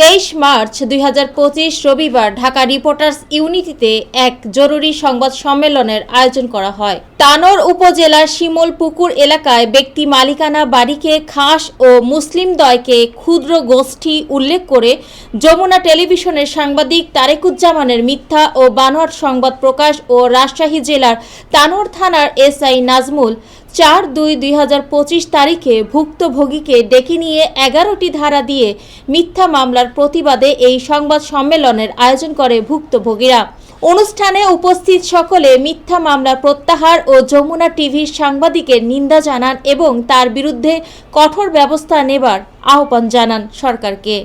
তেইশ মার্চ দুই হাজার পঁচিশ রবিবার ঢাকা রিপোর্টার্স ইউনিটিতে এক জরুরি সংবাদ সম্মেলনের আয়োজন করা হয়। তানোর উপজেলার শিমল পুকুর এলাকায় ব্যক্তি মালিকানা বাড়িকে খাস ও মুসলিম দয়কে ক্ষুদ্র গোষ্ঠী উল্লেখ করে যমুনা টেলিভিশনের সাংবাদিক তারেকুজ্জামানের মিথ্যা ও বানোয়াট সংবাদ প্রকাশ ও রাজশাহী জেলার তানোর থানার এসআই নাজমুল চার দুই দুই হাজার পঁচিশ তারিখে ভুক্তভোগীকে ডেকে নিয়ে এগারোটি ধারা দিয়ে মিথ্যা মামলার প্রতিবাদে এই সংবাদ সম্মেলনের আয়োজন করে ভুক্তভোগীরা। অনুষ্ঠানে উপস্থিত সকলে মিথ্যা মামলা প্রত্যাহার ও যমুনা টিভির সাংবাদিকের নিন্দা জানান এবং তার বিরুদ্ধে কঠোর ব্যবস্থা নেবার আহ্বান জানান সরকারকে।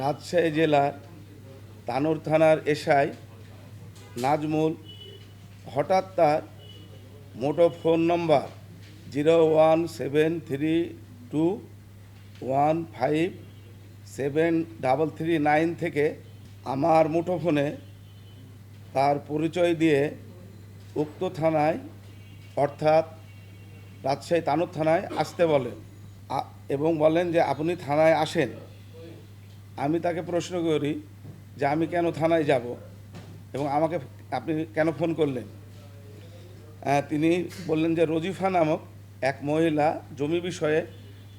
রাজশাহী জেলার তানোর থানার এসআই নাজমুল হঠাৎ তার মোটো phone number zero one seven three two one five seven double three nine থেকে আমার মুঠোফোনে তার পরিচয় দিয়ে উক্ত থানায়, অর্থাৎ রাজশাহী তানোর থানায় আসতে বলেন। এবং বলেন যে আপনি থানায় আসেন। আমি তাকে প্রশ্ন করি যে আমি কেন থানায় যাব এবং আমাকে আপনি কেন ফোন করলেন? তিনি বললেন যে রজিফা নামক এক মহিলা জমি বিষয়ে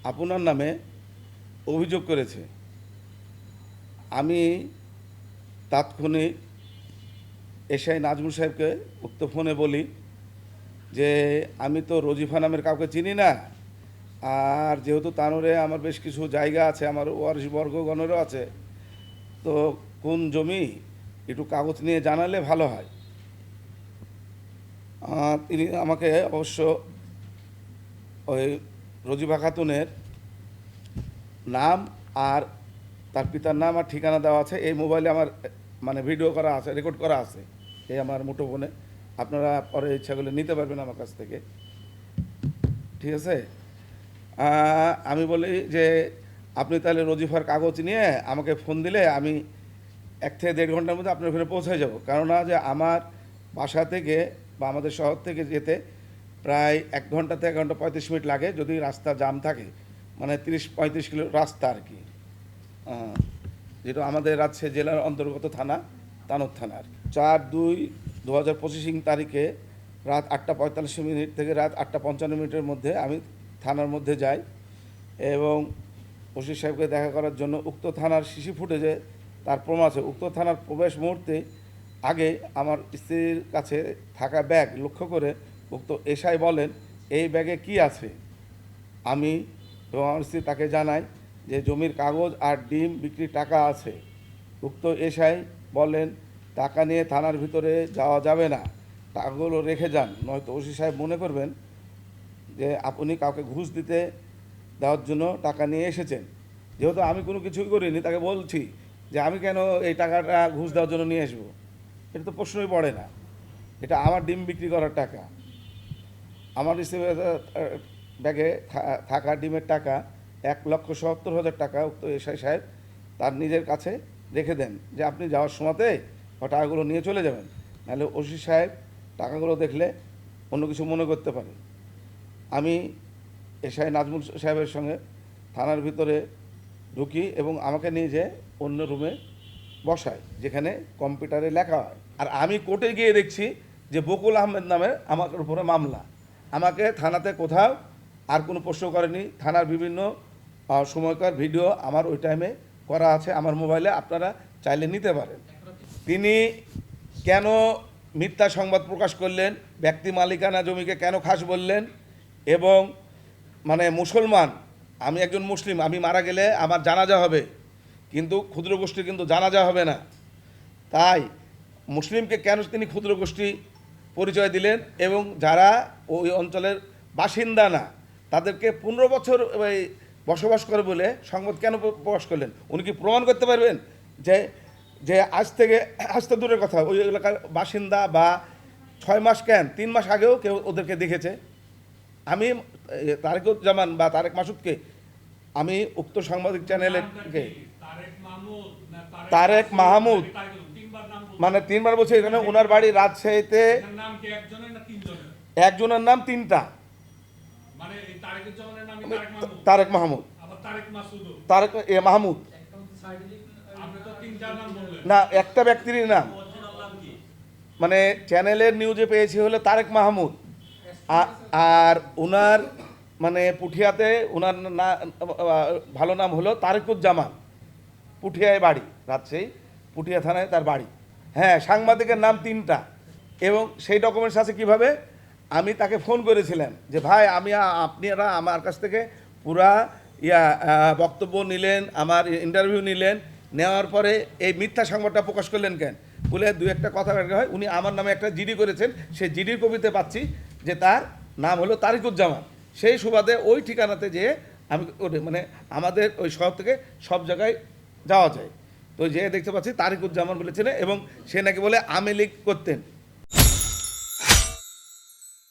আপনার নামে অভিযোগ করেছে। আমি তাৎক্ষণিক এসআই নাজমুল সাহেবকে উক্ত ফোনে বলি যে, আমি তো রজিফা নামের কাউকে চিনি না। আর যেহেতু তানোরে আমার বেশ কিছু জায়গা আছে, আমার ওয়ারিশ বর্গগণেরও আছে, তো কোন জমি একটু কাগজ নিয়ে জানালে ভালো হয়? তিনি আমাকে অবশ্য ওই রজিফা খাতুনের নাম আর তার পিতার নাম আর ঠিকানা দেওয়া আছে। এই মোবাইলে আমার মানে ভিডিও করা আছে, রেকর্ড করা আছে এই আমার মুঠোফোনে। আপনারা পরে ইচ্ছাগুলো নিতে পারবেন আমার কাছ থেকে। ঠিক আছে? আমি বলি যে, আপনি তাহলে রজিফার কাগজ নিয়ে আমাকে ফোন দিলে আমি এক থেকে দেড় ঘণ্টার মধ্যে আপনার ওখানে পৌঁছে যাব। কেননা যে আমার বাসা থেকে বা আমাদের শহর থেকে যেতে প্রায় এক ঘণ্টা থেকে এক ঘণ্টা পঁয়ত্রিশ মিনিট লাগে যদি রাস্তা জাম থাকে। মানে তিরিশ, পঁয়ত্রিশ কিলো রাস্তা আর কি। যেটা আমাদের রাজশাহী জেলার অন্তর্গত থানা, তানোর থানা আর কি। চার দুই দু হাজার পঁচিশ তারিখে রাত আটটা পঁয়তাল্লিশ মিনিট থেকে রাত আটটা পঞ্চান্ন মিনিটের মধ্যে আমি থানার মধ্যে যাই এবং ওসি সাহেবকে দেখা করার জন্য উক্ত থানার শিশু ফুটেজে তার প্রমাণ আছে। উক্ত থানার প্রবেশ মুহূর্তে আগে আমার স্ত্রীর কাছে থাকা ব্যাগ লক্ষ্য করে উক্ত এসআই বলেন, এই ব্যাগে কি আছে? আমি আমার স্ত্রী তাকে জানাই যে, জমির কাগজ আর ডিম বিক্রির টাকা আছে। উক্ত এসআই বলেন, টাকা নিয়ে থানার ভিতরে যাওয়া যাবে না। টাকাগুলো রেখে যান। নয়তো ওসি সাহেব মনে করবেন যে, আপনি কাউকে ঘুষ দিতে দেওয়ার জন্য টাকা নিয়ে এসেছেন। যেহেতু আমি কোনো কিছুই করিনি, তাকে বলছি যে, আমি কেন এই টাকাটা ঘুষ দেওয়ার জন্য নিয়ে আসব? এটা তো প্রশ্নই পড়ে না। এটা আমার ডিম বিক্রি করার টাকা। আমার রিসিভের ব্যাগে থাকা ডিমের টাকা এক লক্ষ সত্তর হাজার টাকা উক্ত এসআই সাহেব তার নিজের কাছে রেখে দেন যে আপনি যাওয়ার সময়তে টাকাগুলো নিয়ে চলে যাবেন। নাহলে ওসি সাহেব টাকাগুলো দেখলে অন্য কিছু মনে করতে পারে। আমি এসআই নাজমুল সাহেবের সঙ্গে থানার ভিতরে ঢুকি এবং আমাকে নিয়ে যেয়ে অন্য রুমে বসায় যেখানে কম্পিউটারে লেখা হয়। আর আমি কোর্টে গিয়ে দেখছি যে বকুল আহমেদ নামে আমার উপরে মামলা। আমাকে থানাতে কোথাও আর কোনো প্রশ্ন করেনি। থানার বিভিন্ন সময়কার ভিডিও আমার ওই টাইমে করা আছে। আমার মোবাইলে আপনারা চাইলে নিতে পারেন। তিনি কেন মিথ্যা সংবাদ প্রকাশ করলেন? ব্যক্তি মালিকানা জমিকে কেন খাস বললেন? এবং মানে মুসলমান, আমি একজন মুসলিম, আমি মারা গেলে আমার জানাজা হবে। কিন্তু ক্ষুদ্র গোষ্ঠীর কিন্তু জানাজা হবে না। তাই মুসলিমকে কেন তিনি ক্ষুদ্র গোষ্ঠী পরিচয় দিলেন? এবং যারা ওই অঞ্চলের বাসিন্দা না। তাদেরকে পনেরো বছর বসবাস করে বলে সংবাদ কেন প্রকাশ করলেন? উনি কি প্রমাণ করতে পারবেন যে যে আজ থেকে, আজ তো দূরের কথা, ওই এলাকার বাসিন্দা বা ছয় মাস কেন, তিন মাস আগেও কেউ ওদেরকে দেখেছে? আমি তারেকুজ্জামান বা তারেক মাসুদকে, আমি উক্ত সাংবাদিক চ্যানেলকে তারেক মাহমুদ। মানে তিনবার বলছে এখানে ওনার বাড়ি রাজশাহীতে। একজনের নাম তিনটা। মানে তারেক মাহমুদ। তারেক মাহমুদ। আবার তারেক মাসুদও। তারেক এ মাহমুদ। না একটা ব্যক্তিরই নাম। মানে চ্যানেলের নিউজে পেয়েছি হলো তারেক মাহমুদ। আর ওনার মানে পুঠিয়াতে ওনার না ভালো নাম হলো তারেকুজ্জামান পুঠিয়ায় বাড়ি রাজশাহী পুঠিয়া থানায় তার বাড়ি। হ্যাঁ সাংবাদিকের নাম তিনটা। এবং সেই ডকুমেন্টস আছে কীভাবে? আমি তাকে ফোন করেছিলাম যে, ভাই, আমি আপনারা আমার কাছ থেকে পুরা ইয়া বক্তব্য নিলেন, আমার ইন্টারভিউ নিলেন, নেওয়ার পরে এই মিথ্যা সংবাদটা প্রকাশ করলেন কেন? বলে দু একটা কথা হয়। উনি আমার নামে একটা জিডি করেছেন, সেই জিডির কবিতে পাচ্ছি যে, তার নাম হলো তারিকুজ্জামান। সেই সুবাদে ওই ঠিকানাতে যেয়ে আমি মানে আমাদের ওই শহর থেকে সব জায়গায় যাওয়া যায়। তো যে দেখতে পাচ্ছি তারিকুজ্জামান বলেছিলেন এবং সে নাকি বলে আওয়ামী লীগ করতেন।